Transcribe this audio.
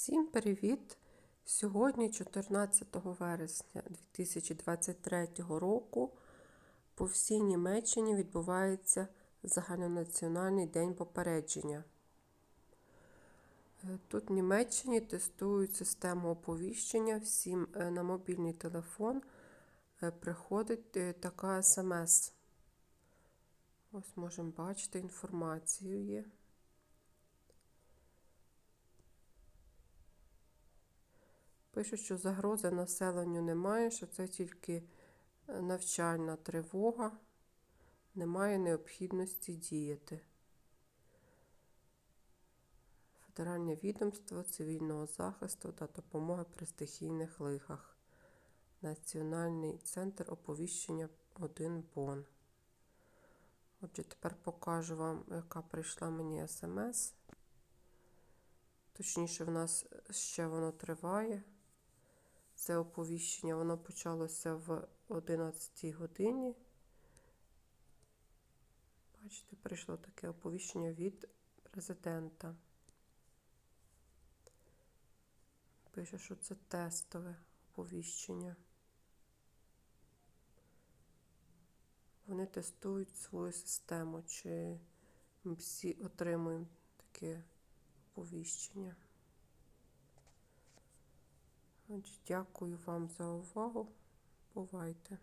Всім привіт! Сьогодні, 14 вересня 2023 року, по всій Німеччині відбувається загальнонаціональний день попередження. Е, Тут в Німеччині тестують систему оповіщення. Всім е, на мобільний телефон е, приходить така смс. Ось можемо бачити, інформацію є. Пишуть, що загрози населенню немає, що це тільки е, навчальна тривога, немає необхідності діяти. Федеральне відомство цивільного захисту та допомоги при стихійних лихах. Національний центр оповіщення 1 Бон. Отже, тепер покажу вам, яка прийшла мені смс. Точніше, в нас ще воно триває. Це оповіщення, воно почалося в 11 годині. Бачите, прийшло таке оповіщення від президента. Пише, що це тестове оповіщення. Вони тестують свою систему, чи ми всі отримуємо таке оповіщення. Отже, Дякую вам за увагу. Бувайте!